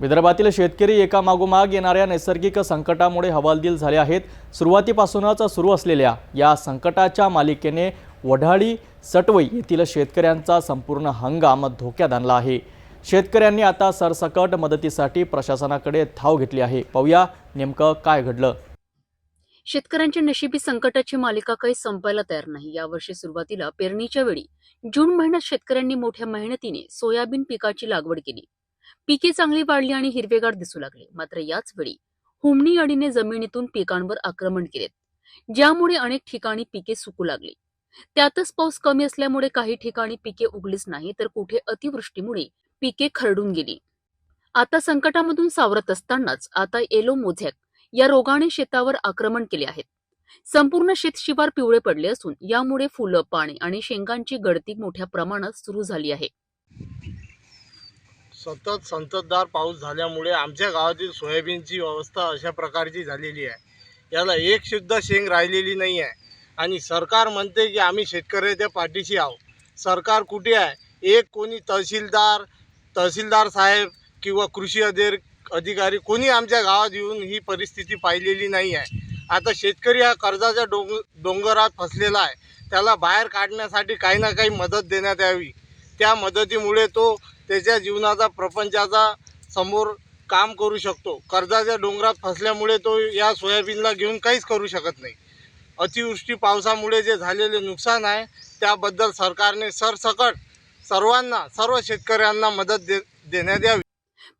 विदर्भातील शेतकरी एकामागोमाग येणाऱ्या नैसर्गिक संकटामुळे हवालदिल झाले आहेत. सुरुवातीपासूनच सुरू असलेल्या या संकटाच्या मालिकेने वढाळी सटवई येथील शेतकऱ्यांचा संपूर्ण हंगाम धोक्यात आणला आहे. शेतकऱ्यांनी आता सरसकट मदतीसाठी प्रशासनाकडे धाव घेतली आहे. पाहूया नेमकं काय घडलं. शेतकऱ्यांच्या नशिबी संकटाची मालिका काही संपायला तयार नाही. यावर्षी सुरुवातीला पेरणीच्या वेळी जून महिन्यात शेतकऱ्यांनी मोठ्या मेहनतीने सोयाबीन पिकाची लागवड केली. पिके चांगली वाढली आणि हिरवेगार दिसू लागले. मात्र याच वेळी हुमणी अडीने जमिनीतून पिकांवर आक्रमण केलेत ज्यामुळे अनेक ठिकाणी पिके सुकू लागली. त्यातच पाऊस कमी असल्यामुळे काही ठिकाणी पिके उगलीच नाही तर कुठे अतिवृष्टीमुळे पिके खरडून गेली. आता संकटामधून सावरत असतानाच आता एलो मोझॅक या रोगाने शेतावर आक्रमण केले आहेत. संपूर्ण शेतशिवार पिवळे पडले असून यामुळे फुलं पाने आणि शेंगांची गळती मोठ्या प्रमाणात सुरू झाली आहे. सतत संततधार पाऊस झाल्यामुळे आमच्या गावातील सोयाबीनची अवस्था अशा प्रकारची झालेली आहे. याला एक शुद्ध शेंग राहिलेली नाही आहे. आणि सरकार म्हणते की आम्ही शेतकऱ्याच्या पाठीशी आहोत. सरकार कुठे आहे? एक कोणी तहसीलदार तहसीलदार साहेब किंवा कृषी अधिर अधिकारी कोणी आमच्या गावात येऊन ही परिस्थिती पाहिलेली नाही आहे. आता शेतकरी हा कर्जाच्या डोंग डोंगरात फसलेला आहे. त्याला बाहेर काढण्यासाठी काही ना काही मदत देण्यात यावी. त्या मदतीमुळे तो त्याच्या जीवनाचा प्रपंचाचा समोर काम करू शकतो. कर्जाच्या डोंगरात फसल्यामुळे तो या सोयाबीनला घेऊन काहीच करू शकत नाही. अतिवृष्टी पावसामुळे जे झालेले नुकसान आहे त्याबद्दल सरकारने सरसकट सर्वांना सर्व शेतकऱ्यांना मदत दे देण्यात यावी.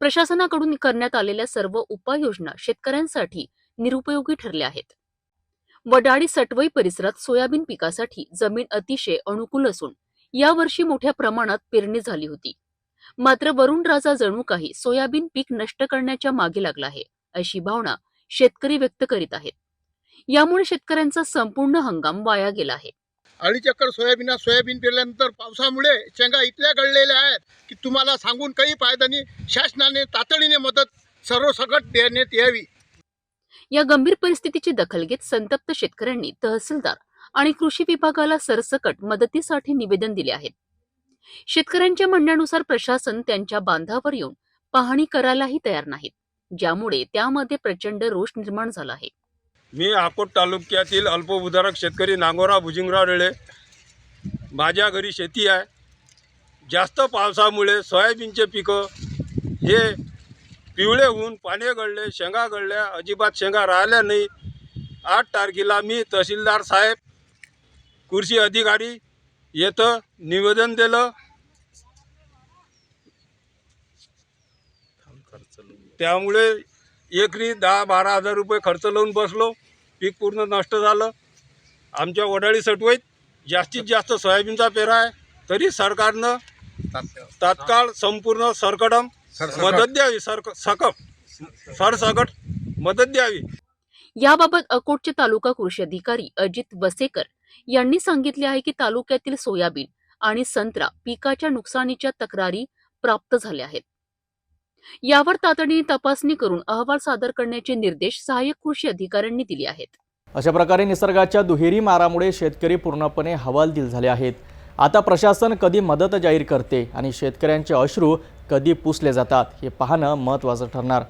प्रशासनाकडून करण्यात आलेल्या सर्व उपाययोजना शेतकऱ्यांसाठी निरुपयोगी ठरल्या आहेत. वडाळी सटवई परिसरात सोयाबीन पिकासाठी जमीन अतिशय अनुकूल असून यावर्षी मोठ्या प्रमाणात पेरणी झाली होती. मात्र वरुण राजा जणू काही सोयाबीन पीक नष्ट करण्याच्या मागे लागला आहे अशी भावना शेतकरी व्यक्त करीत आहेत. यामुळे शेतकऱ्यांचा संपूर्ण हंगाम वाया गेला आहे. अडीच एकर सोयाबीन सोयाबीन पेरल्यानंतर पावसामुळे शेंगा इथल्या गळलेल्या आहेत की तुम्हाला सांगून काही फायदा नाही. शासनाने तातडीने मदत सर्वसकट देण्यात यावी. या गंभीर परिस्थितीची दखल घेत संतप्त शेतकऱ्यांनी तहसीलदार आणि कृषी विभागाला सरसकट मदतीसाठी निवेदन दिले आहेत. शेतकऱ्यांच्या म्हणण्यानुसार प्रशासन त्यांच्या बांधावर येऊन पाहणी करायलाही तयार नाहीत ज्यामुळे त्यामध्ये प्रचंड रोष निर्माण झाला आहे. मी अकोट तालुक्यातील अल्पभूधारक शेतकरी नांगोरा भुजिंगराव रेळे. माझ्या घरी शेती आहे. जास्त पावसामुळे सोयाबीनचे पिकं हे पिवळे होऊन पाने गळले शेंगा गळल्या अजिबात शेंगा राहिल्या नाही. आठ तारखेला मी तहसीलदार साहेब कृषी अधिकारी येतं निवेदन दिलं. त्यामुळे एकरी दहा बारा हजार रुपये खर्च लावून बसलो. पीक पूर्ण नष्ट झालं. आमच्या वडाळी सटवईत जास्तीत जास्त सोयाबीनचा पेरा आहे तरी सरकारनं तात्काळ संपूर्ण सरकडम मदत द्यावी. सरक सकप. सरसकट मदत द्यावी. याबाबत अकोटचे तालुका कृषी अधिकारी अजित वसेकर यांनी सांगितले आहे की तालुक्यातील सोयाबीन आणि संत्रा पिकाच्या नुकसानीच्या तक्रारी प्राप्त झाल्या आहेत. यावर तातडीने तपासणी करून अहवाल सादर करण्याचे निर्देश सहाय्यक कृषी अधिकाऱ्यांनी दिले आहेत. अशा प्रकारे निसर्गाच्या दुहेरी मारामुळे शेतकरी पूर्णपणे हवालदिल झाले आहेत. आता प्रशासन कधी मदत जाहीर करते आणि शेतकऱ्यांचे अश्रू कधी पुसले जातात हे पाहणं महत्त्वाचं ठरणार.